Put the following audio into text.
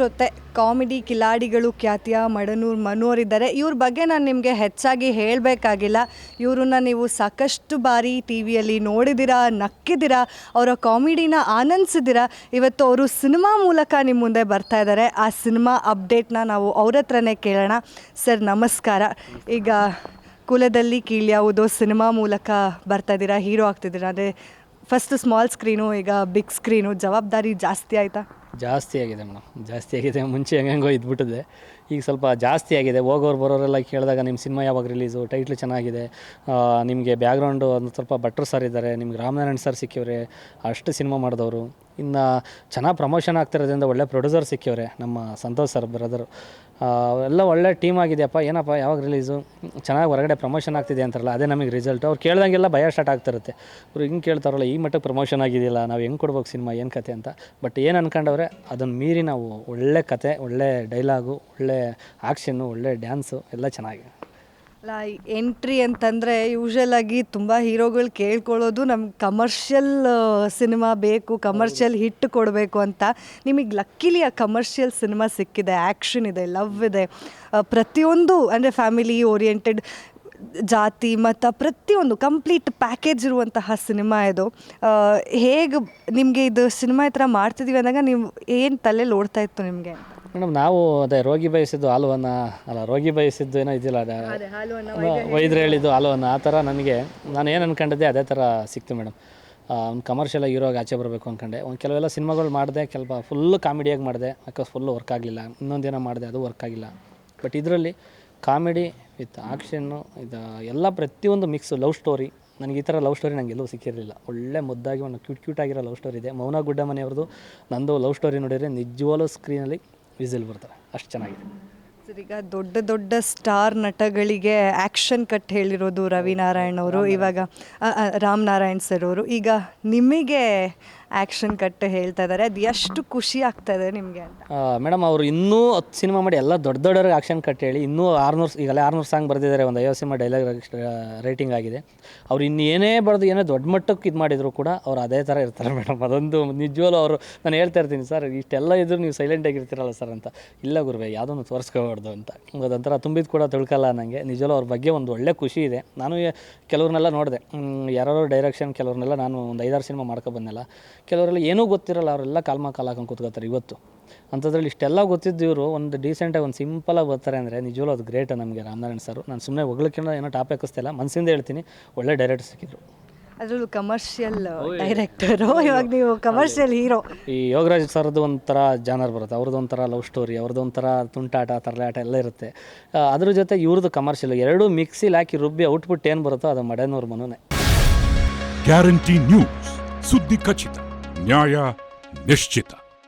ಜೊತೆ ಕಾಮಿಡಿ ಕಿಲಾಡಿಗಳು ಖ್ಯಾತಿಯ ಮಡನೂರು ಮನೋರ್ ಇದ್ದಾರೆ. ಇವ್ರ ಬಗ್ಗೆ ನಾನು ನಿಮಗೆ ಹೆಚ್ಚಾಗಿ ಹೇಳಬೇಕಾಗಿಲ್ಲ. ಇವ್ರನ್ನ ನೀವು ಸಾಕಷ್ಟು ಬಾರಿ ಟಿ ವಿಯಲ್ಲಿ ನೋಡಿದ್ದೀರಾ ನಕ್ಕಿದ್ದೀರಾ ಅವರ ಕಾಮಿಡಿನ ಆನಂದಿಸಿದ್ದೀರಾ ಇವತ್ತು ಅವರು ಸಿನಿಮಾ ಮೂಲಕ ನಿಮ್ಮ ಮುಂದೆ ಬರ್ತಾ ಇದ್ದಾರೆ ಆ ಸಿನಿಮಾ ಅಪ್ಡೇಟ್ನ ನಾವು ಅವ್ರ ಹತ್ರನೇ ಕೇಳೋಣ. ಸರ್, ನಮಸ್ಕಾರ. ಈಗ ಕುಲದಲ್ಲಿ ಕೀಳ್ಯಾವುದೋ ಸಿನಿಮಾ ಮೂಲಕ ಬರ್ತಾ ಇದ್ದೀರಾ, ಹೀರೋ ಆಗ್ತಿದ್ದೀರಾ ಅದೇ ಫಸ್ಟ್ ಸ್ಮಾಲ್ ಸ್ಕ್ರೀನು ಈಗ ಬಿಗ್ ಸ್ಕ್ರೀನು ಜವಾಬ್ದಾರಿ ಜಾಸ್ತಿ ಆಯಿತಾ? ಜಾಸ್ತಿ ಆಗಿದೆ ಮೇಡಮ್. ಜಾಸ್ತಿ ಆಗಿದೆ, ಮುಂಚೆ ಹೆಂಗೆಂಗೋ ಇದ್ಬಿಟ್ಟಿದೆ. ಈಗ ಸ್ವಲ್ಪ ಜಾಸ್ತಿ ಆಗಿದೆ. ಹೋಗೋರು ಬರೋರೆಲ್ಲ ಕೇಳಿದಾಗ ನಿಮ್ಮ ಸಿನಿಮಾ ಯಾವಾಗ ರಿಲೀಸು ಟೈಟ್ಲು ಚೆನ್ನಾಗಿದೆ. ನಿಮಗೆ ಬ್ಯಾಕ್ಗ್ರೌಂಡು ಒಂದು ಸ್ವಲ್ಪ ಭಟ್ರು ಸರ್ ಇದ್ದಾರೆ. ನಿಮ್ಗೆ ರಾಮನಾರಾಯಣ್ ಸರ್ ಸಿಕ್ಕಿವ್ರೆ. ಅಷ್ಟು ಸಿನಿಮಾ ಮಾಡಿದವರು. ಇನ್ನು ಚೆನ್ನಾಗಿ ಪ್ರಮೋಷನ್ ಆಗ್ತಿರೋದ್ರಿಂದ ಒಳ್ಳೆ ಪ್ರೊಡ್ಯೂಸರ್ ಸಿಕ್ಕಿವ್ರೆ ನಮ್ಮ ಸಂತೋಷ್ ಸರ್ ಬ್ರದರು ಎಲ್ಲ ಒಳ್ಳೆ ಟೀಮ್ ಆಗಿದೆಯಪ್ಪ. ಏನಪ್ಪ, ಯಾವಾಗ ರಿಲೀಸು ಚೆನ್ನಾಗಿ ಹೊರಗಡೆ ಪ್ರಮೋಷನ್ ಆಗ್ತಿದೆ ಅಂತಾರಲ್ಲ, ಅದೇ ನಮಗೆ ರಿಸಲ್ಟ್ ಅವ್ರು ಕೇಳ್ದಂಗೆಲ್ಲ ಭಯ ಸ್ಟಾರ್ಟ್ ಆಗ್ತಿರುತ್ತೆ. ಅವ್ರು ಹಿಂಗೆ ಕೇಳ್ತಾರಲ್ಲ, ಈ ಮಟ್ಟಕ್ಕೆ ಪ್ರಮೋಷನ್ ಆಗಿದೆಯಲ್ಲ, ನಾವು ಹೆಂಗೆ ಕೊಡ್ಬೇಕು ಸಿನಿಮಾ ಏನು ಕತೆ ಅಂತ. ಬಟ್ ಏನು ಅಂದ್ಕೊಂಡವ್ರೆ ಅದನ್ನು ಮೀರಿ ನಾವು ಒಳ್ಳೆ ಕತೆ, ಒಳ್ಳೆ ಡೈಲಾಗು ಒಳ್ಳೆ ಆ್ಯಕ್ಷನ್ನು ಒಳ್ಳೆ ಡ್ಯಾನ್ಸು ಎಲ್ಲ ಚೆನ್ನಾಗಿದೆ ಅಲ್ಲ ಎಂಟ್ರಿ ಅಂತಂದರೆ ಯೂಶಲ್ ಆಗಿ ತುಂಬ ಹೀರೋಗಳು ಕೇಳ್ಕೊಳ್ಳೋದು ನಮ್ಗೆ ಕಮರ್ಷಿಯಲ್ ಸಿನಿಮಾ ಬೇಕು ಕಮರ್ಷಿಯಲ್ ಹಿಟ್ ಕೊಡಬೇಕು ಅಂತ. ನಿಮಗೆ ಲಕ್ಕಿಲಿ ಆ ಕಮರ್ಷಿಯಲ್ ಸಿನಿಮಾ ಸಿಕ್ಕಿದೆ ಆ್ಯಕ್ಷನ್ ಇದೆ ಲವ್ ಇದೆ. ಪ್ರತಿಯೊಂದು ಅಂದರೆ ಫ್ಯಾಮಿಲಿ ಓರಿಯೆಂಟೆಡ್ ಜಾತಿ ಮತ ಪ್ರತಿಯೊಂದು ಕಂಪ್ಲೀಟ್ ಪ್ಯಾಕೇಜ್ ಇರುವಂತಹ ಸಿನಿಮಾ ಇದು. ಹೇಗೆ ನಿಮಗೆ ಇದು ಸಿನಿಮಾ ಈ ಥರ ಮಾಡ್ತಿದ್ದೀವಿ ಅಂದಾಗ ನೀವು ಏನು ತಲೆಯಲ್ಲಿ ಓಡ್ತಾ ಇತ್ತು ನಿಮಗೆ ಮೇಡಮ್ ನಾವು ಅದೇ ರೋಗಿ ಬಯಸಿದ್ದು ಹಾಲುವನ್ನ ಅಲ್ಲ ರೋಗಿ ಬಯಸಿದ್ದು ಏನೋ ಇದಿಲ್ಲ ಅದ ವೈದ್ಯರು ಹೇಳಿದ್ದು ಹಾಲುವನ್ನ ಆ ಥರ ನನಗೆ ನಾನು ಏನು ಅನ್ಕೊಂಡಿದ್ದೆ ಅದೇ ಥರ ಸಿಕ್ತು ಮೇಡಮ್. ಒಂದು ಕಮರ್ಷಿಯಲ್ ಹೀರೋಗೆ ಆಚೆ ಬರಬೇಕು ಅಂದ್ಕೊಂಡೆ ಒಂದು ಕೆಲವೆಲ್ಲ ಸಿನಿಮಾಗಳು ಮಾಡಿದೆ ಕೆಲವು ಫುಲ್ಲು ಕಾಮಿಡಿಯಾಗಿ ಮಾಡಿದೆ ಯಾಕೆ ಫುಲ್ಲು ವರ್ಕ್ ಆಗಲಿಲ್ಲ. ಇನ್ನೊಂದೇನೋ ಮಾಡಿದೆ ಅದು ವರ್ಕ್ ಆಗಿಲ್ಲ. ಬಟ್ ಇದರಲ್ಲಿ ಕಾಮಿಡಿ ವಿತ್ ಆಕ್ಷನ್ನು ಇದು ಎಲ್ಲ ಪ್ರತಿಯೊಂದು ಮಿಕ್ಸ್ ಲವ್ ಸ್ಟೋರಿ ನನಗೆ ಈ ಥರ ಲವ್ ಸ್ಟೋರಿ ನನಗೆ ಎಲ್ಲೂ ಸಿಕ್ಕಿರಲಿಲ್ಲ. ಒಳ್ಳೆ ಮುದ್ದಾಗಿ ಒಂದು ಕ್ಯೂಟ್ ಕ್ಯೂಟ್ ಆಗಿರೋ ಲವ್ ಸ್ಟೋರಿ ಇದೆ. ಮೌನ ಗುಡ್ಡ ಮನೆಯವ್ರದ್ದು ನಂದು ಲವ್ ಸ್ಟೋರಿ ನೋಡಿದರೆ ನಿಜವಾಗ್ಲೂ ಸ್ಕ್ರೀನಲ್ಲಿ ವಿಸಿಲ್ ಬರ್ತಾರೆ. ಅಷ್ಟು ಚೆನ್ನಾಗಿದೆ. ಸರ್, ಈಗ ದೊಡ್ಡ ದೊಡ್ಡ ಸ್ಟಾರ್ ನಟಗಳಿಗೆ ಆ್ಯಕ್ಷನ್ ಕಟ್ ಹೇಳಿರೋದು ರವಿ ನಾರಾಯಣ್ ಅವರು ಇವಾಗ ಅ, ಅ, ರಾಮ್ ನಾರಾಯಣ್ ಸರ್ ಅವರು. ಈಗ ನಿಮಗೆ ಆ್ಯಕ್ಷನ್ ಕಟ್ ಹೇಳ್ತಾ ಇದ್ದಾರೆ ಅದು ಎಷ್ಟು ಖುಷಿ ಆಗ್ತಾ ಇದೆ ನಿಮಗೆ ಅಂತ. ಮೇಡಮ್, ಅವರು ಇನ್ನೂ ಹತ್ತು ಸಿನಿಮಾ ಮಾಡಿ ಎಲ್ಲ ದೊಡ್ಡ ದೊಡ್ಡವ್ರಿಗೆ ಆಕ್ಷನ್ ಕಟ್ ಹೇಳಿ ಇನ್ನೂ ಆರ್ನೂರು ಈಗಲೇ ಆರ್ನೂರು ಸಾಂಗ್ ಬರೆದಿದ್ದಾರೆ. ಒಂದು ಐವತ್ತು ಸಿನಿಮಾ ಡೈಲಾಗ್ ರೇಟಿಂಗ್ ಆಗಿದೆ. ಅವ್ರು ಇನ್ನು ಏನೇ ಬರೆದು ಏನೇ ದೊಡ್ಡ ಮಟ್ಟಕ್ಕೆ ಇದು ಮಾಡಿದ್ರು ಕೂಡ ಅವ್ರು ಅದೇ ಥರ ಇರ್ತಾರೆ ಮೇಡಮ್. ಅದೊಂದು ನಿಜವಲ್ಲೂ ಅವರು ನಾನು ಹೇಳ್ತಾ ಇರ್ತೀನಿ, ಸರ್, ಇಷ್ಟೆಲ್ಲ ಇದ್ರು ನೀವು ಸೈಲೆಂಟಾಗಿ ಇರ್ತೀರಲ್ಲ ಸರ್ ಅಂತ. ಇಲ್ಲ ಗುರುವೆ ಯಾವುದನ್ನು ತೋರಿಸ್ಕೋಬಾರ್ದು ಅಂತ. ಅದೊಂಥರ ತುಂಬಿದ ಕೂಡ ತಿಳ್ಕಲ್ಲ ನನಗೆ ನಿಜವಲ್ಲೂ ಅವ್ರ ಬಗ್ಗೆ ಒಂದು ಒಳ್ಳೆ ಖುಷಿ ಇದೆ. ನಾನು ಕೆಲವ್ರನ್ನೆಲ್ಲ ನೋಡಿದೆ. ಯಾರೋ ಡೈರೆಕ್ಷನ್ ಕೆಲವ್ರನ್ನೆಲ್ಲ ನಾನು ಒಂದು ಐದಾರು ಸಿನಿಮಾ ಮಾಡ್ಕೊ ಬಂದೆಲ್ಲ ಕೆಲವರೆಲ್ಲ ಏನೂ ಗೊತ್ತಿರಲ್ಲ ಅವರೆಲ್ಲ ಕಾಲ್ಮ ಕಾಲು ಹಾಕೊಂಡು ಕೂತ್ಕೋತಾರೆ ಇವತ್ತು. ಅಂಥದ್ರಲ್ಲಿ ಇಷ್ಟೆಲ್ಲ ಗೊತ್ತಿದ್ದು ಇವರು ಒಂದು ಡೀಸೆಂಟಾಗಿ ಒಂದು ಸಿಂಪಲಾಗಿ ಬರ್ತಾರೆ ಅಂದರೆ ನಿಜವಲ್ಲೂ ಅದು ಗ್ರೇಟ್ ನಮಗೆ ರಾಮನಾರಾಯಣ ಸರ್. ನಾನು ಸುಮ್ಮನೆ ಹೊಗಳಕ್ಕಿಂತ ಏನೋ ಟಾಪ್ ಹಾಕಿಸ್ತಿಲ್ಲ ಮನಸ್ಸಿಂದ ಹೇಳ್ತೀನಿ ಒಳ್ಳೆ ಡೈರೆಕ್ಟರ್ ಸಿಕ್ಕಿದ್ರು. ಅದರಲ್ಲೂ ಕಮರ್ಷಿಯಲ್ ಡೈರೆಕ್ಟರು ಇವಾಗ ನೀವು ಕಮರ್ಷಿಯಲ್ ಹೀರೋ ಈ ಯೋಗರಾಜ್ ಸರ್ದು ಒಂಥರ ಜಾನರ್ ಬರುತ್ತೆ ಅವ್ರದ್ದು ಒಂಥರ ಲವ್ ಸ್ಟೋರಿ ಅವ್ರದ್ದು ಒಂಥರ ತುಂಟಾಟ ತರಲಾಟ ಎಲ್ಲ ಇರುತ್ತೆ. ಅದ್ರ ಜೊತೆ ಇವ್ರದ್ದು ಕಮರ್ಷಿಯಲ್ ಎರಡೂ ಮಿಕ್ಸಿಲಿ ಹಾಕಿ ರುಬ್ಬಿ ಔಟ್ಪುಟ್ ಏನು ಬರುತ್ತೋ ಅದು ಮಡೆನೂರು ಮನೋನೇ. ಗ್ಯಾರಂಟಿ ನ್ಯೂಸ್ ಸುದ್ದಿ ಖಚಿತ. ನ್ಯಾಯ ನಿಶ್ಚಿತ